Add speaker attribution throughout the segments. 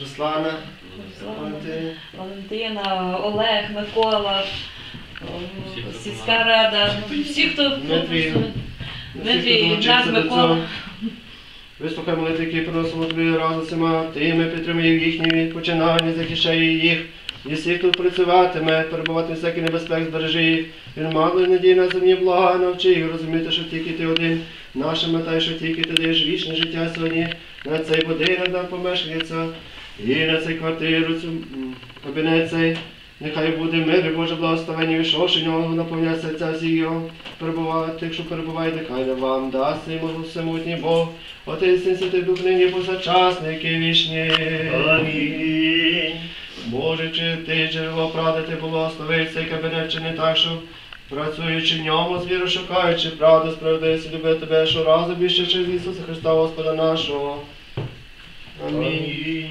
Speaker 1: Руслана. Валентина.
Speaker 2: Валентина, Олег, Микола,
Speaker 3: хто
Speaker 2: сільська рада, всі, хто
Speaker 1: Дмитрій.
Speaker 2: Дмитрій, наш Микола.
Speaker 1: Вислухай молитви, які приносимо тобі разом з усіма тими, підтримує їхні починання, захищає їх. І всіх тут працюватиме, перебувати в всякий небезпек, збережи їх. Він мало і надій на земні блага, навчи їх розуміти, що тільки ти один. Наша мета, що тільки ти даєш вічне життя сьогодні на цей будинок нам помешкається. І на цей квартиру, цю кабінет цей. Нехай буде мир і Боже благословення, війшовши нього, наповняє серця всіх його перебувати, тих, що перебувають, нехай не вам дасть йому всемутній Бог. Отець Син Святий Дух нині повсякчасник і вічні.
Speaker 4: Амінь.
Speaker 1: Боже, чи ти джерело правди, ти благослови цей кабінет, чи не так, що працюючи в ньому, з віру шукаючи правду, справедливість, люби тебе, що разом більше через Ісуса Христа, Господа нашого. Амінь.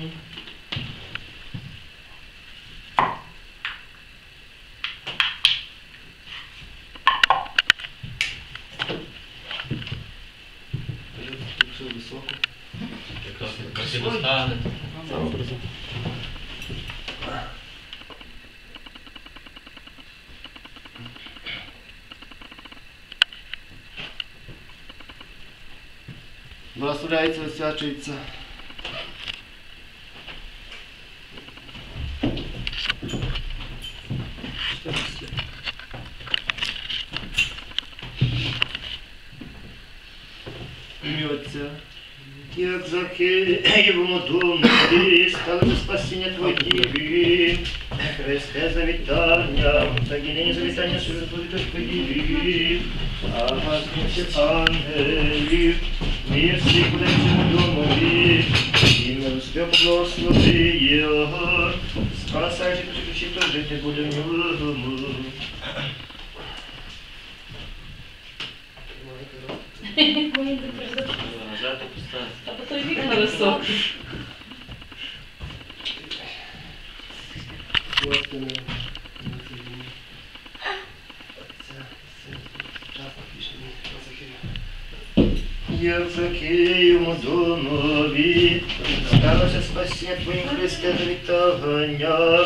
Speaker 1: красиво високо.
Speaker 3: Красиво
Speaker 1: е стане. Само бързо. Благословляйте свяченица.
Speaker 4: Як Закиєвому домі сталося спасіння Твоїх, Христе завітання, та нині завітання святої Твоїх, а вас ангелів, мир всіх буде цьому домові, і милостиве поблагослови його, спасайте всіх, хто жити буде в ньому.
Speaker 3: Назад поставити.
Speaker 2: А то той вікна
Speaker 1: Часно пішли, Захарія.
Speaker 4: Як Закиєвому домові, сталося спасіння Твоїм Христе завітання,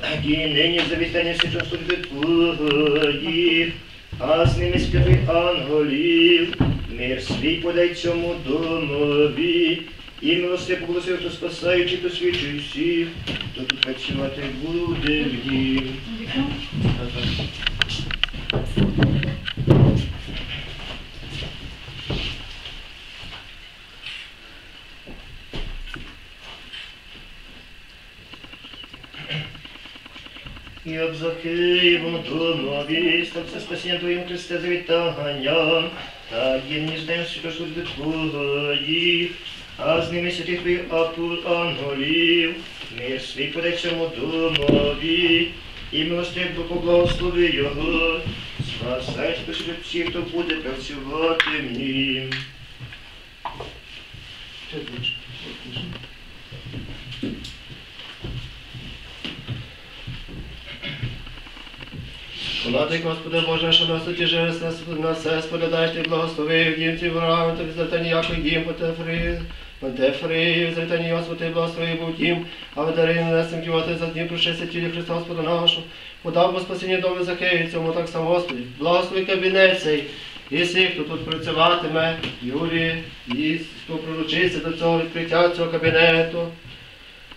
Speaker 4: та і нині завітання всіх служби Твоїх, а з ними співи ангелів, мир свій подай цьому домові, і милости поблагословив, хто спасаючи, хто свідчує всіх, хто тут працювати буде в нім. Як за Києвом домові, стався спасіння Твоїм Христе завітання, та є ніждем свято служби Твоїх, а з ними святих Твоїх ангелів, мир свій подай цьому домові, і милостив Бог поблагослови його, спасай спасибі всіх, хто буде працювати в нім.
Speaker 1: Ще більше. Влади, Господи Боже, що на суті живе на все споглядаєш благословив їм ці ворогами, тобі за ніякий дім потефри, потефри, за ні Господи, благословив був дім, а видари не несем дівати за дні пришестя тілі Христа Господа нашого. Подав Бо спасіння дому Захею, цьому так само Господи. Благослови кабінет цей, і всіх, хто тут працюватиме, Юрій, і хто проручиться до цього відкриття цього кабінету.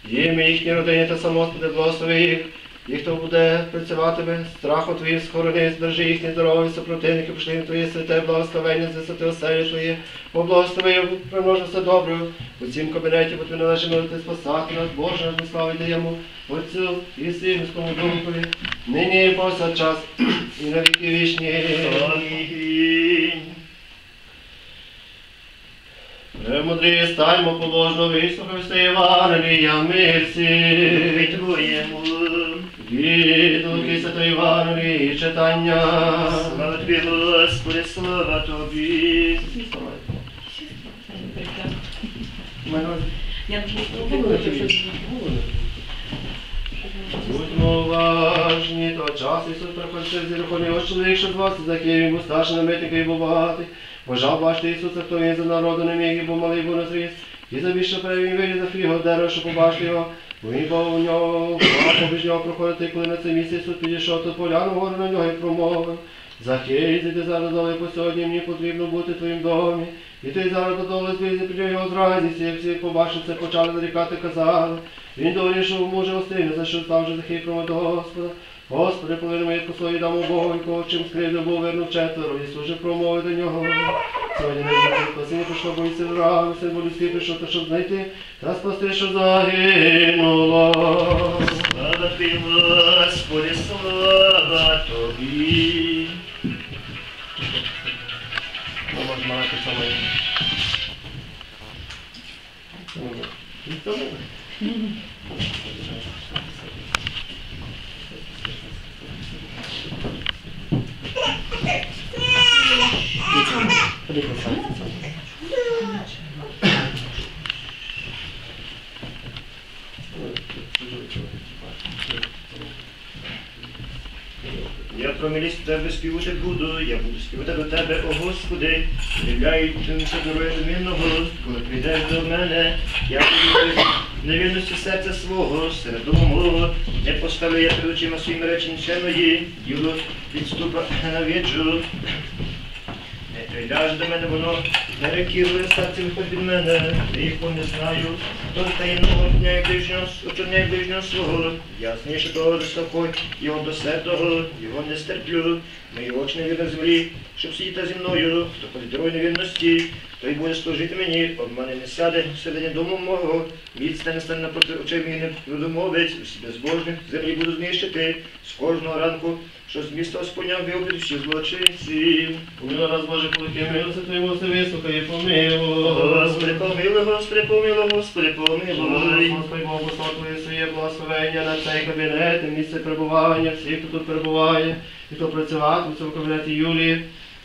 Speaker 1: Ім'я їхній родині та само Господи, благослови їх. І хто буде працюватиме, страхом Твоїм схорони, збережи їхні здоров'я, супротивники, пошли їм Твоє святе благословення, з висоти оселі Твої, поблагослови, примножи все добре. У цім кабінеті, бо Тобі належить милити спасати нас, Боже, ми славу даємо Отцю і Сину, Святому Духові, нині і повсякчас, і на віки вічні.
Speaker 4: Амінь.
Speaker 1: Премудрі стаймо положно, вислухай все Євангелія, мирці.
Speaker 4: Твоєму.
Speaker 1: Від Луки Святої Євангелії читання.
Speaker 4: Слава тобі, Господи, слава тобі.
Speaker 1: Будьмо уважні, то час Ісус приходить зірхоні ось чоловік, що двадцять за був старший намитник і був багатий. Бажав бачити Ісуса, хто він за народу не міг, і був малий, був на зріс. І завіщо перевін вирізав його дерево, що побачив його, бо він був у нього, побіж нього проходити, коли на це місце Ісус підійшов, то поляну гору на нього і промовив. Захей, зайди зараз далеко сьогодні, мені потрібно бути в твоїм домі. І ти зараз додолу звізі при його зразі, і всі побачив це, почали нарікати, казали. Він довірішов, може, остини, за що став же захей промов до Господа. Господи, поверни моє послові дамо Богу, і кого чим скривдив, був вернув четверо, і служив промови до нього. Сьогодні не буде спасіння прийшло, боїться врага, син бо людський прийшов, та щоб знайти, та спасти, що загинуло.
Speaker 4: Слава тобі, Господи, слава тобі.
Speaker 1: Ну, можна мати саме. Ніхто не
Speaker 4: Я про милість тебе співати буду, я буду співати до тебе, о Господи, являючимся дорогою змінного, коли прийдеш до мене, я буду невинності серця свого, серед дому мого, не поставлю я перед очима своїми речі ніченої, діло відступа навіджу. Не прийдеш до мене, воно не рекірує листа виходь від мене, їх не знаю, то таємного дня як ближнього, очорня як ближнього свого, ясніше того високо, його до святого, його не стерплю, мої очі не видно землі, щоб сидіти зі мною, хто ходить дорогою невірності, той буде служити мені, обмани не сяде всередині дому мого, міцне не стане напроти очей мені не продумовець, усі безбожних землі буду знищити, з кожного ранку, що з міста Господня виобід всі злочинці.
Speaker 1: Помилуй нас, Боже, коли ти милося Твоєму все вислухай і помилуй.
Speaker 4: Господи, помилуй, Господи, помилуй, Господи, помилуй.
Speaker 1: Господи, Богу, Твоє своє благословення на цей кабінет, місце перебування, всіх, хто тут перебуває, і хто працював у цьому кабінеті Юлії,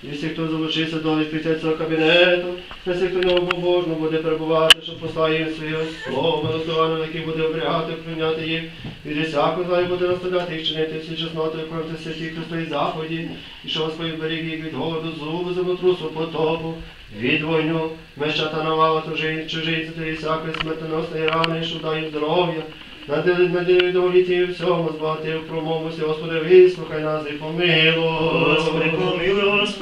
Speaker 1: всі, хто залучився до відкриття цього кабінету, і всі, хто необожно буде перебувати, щоб послав їм своє слово, милосовано, на яке буде обрягати, прийняти їх, від всякого зла буде наставляти їх чинити всі чесноти, проти святі Христові заході, і що Господь беріг їх від голоду, зубу, землетрусу, потопу, від війну, мещата навала, чужинці, та і всякої смертоносної рани, що їм здоров'я, наділить доволіті всьому, збагатив промовився, Господи, вислухай нас і помилуй.
Speaker 4: Помилуй,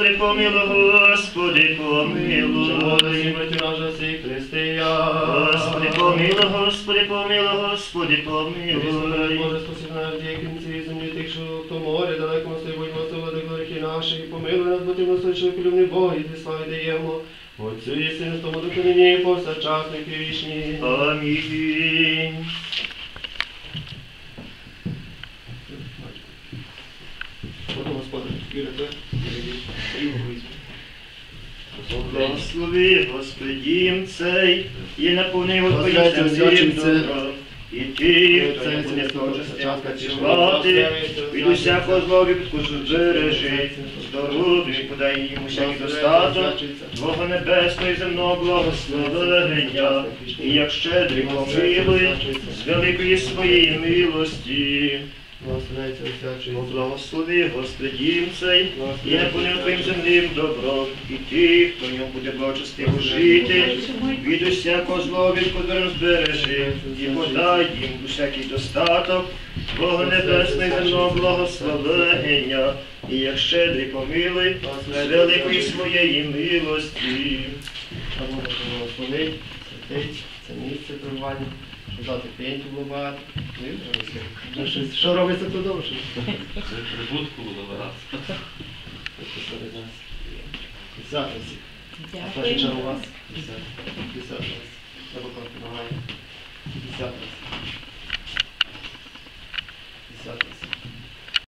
Speaker 4: Господи, помилуй, Господи, помилуй.
Speaker 1: зібрати наш всі християн.
Speaker 4: Господи, помилуй, Господи, помилуй, Господи,
Speaker 1: Господи,
Speaker 4: помилуй.
Speaker 1: Боже, спаси нас в землі тих, що хто море, далеко нас будь милостивий до гріхи наші, і помилуй нас, бо ти милостивий, полюбний Бог, і ти слави даємо. Отцю і Сину, тому духу нині, і повсякчас, і вічні.
Speaker 4: Амінь.
Speaker 1: Господи, вірите,
Speaker 4: Благослови, Господи, дім цей, і наповни Твоїм всім добром. І ти, хто не буде спочивати, від усякого злого відку збережи, здоров'я подай йому всякий достаток, Твого небесного і земного благословення, і як щедрий помилуй, з великої своєї милості.
Speaker 1: Всячинце.
Speaker 4: Благослови, Господи, дім цей, і наповнив Твоїм земним добром, і ти, хто в ньому буде благочестиво жити, від усякого злого від подором збережи, і подай їм усякий достаток, Бога небесного і земного благословення, і як щедрий помилуй, великої своєї милості.
Speaker 1: Благословить, святить це місце щоб дати було багато. Ну, щось- Що робиться то довше?
Speaker 3: Це прибутку було раз.
Speaker 1: Десятий всіх. А перший чар у вас? Десятий. Десятий. Треба помагає. Десятий.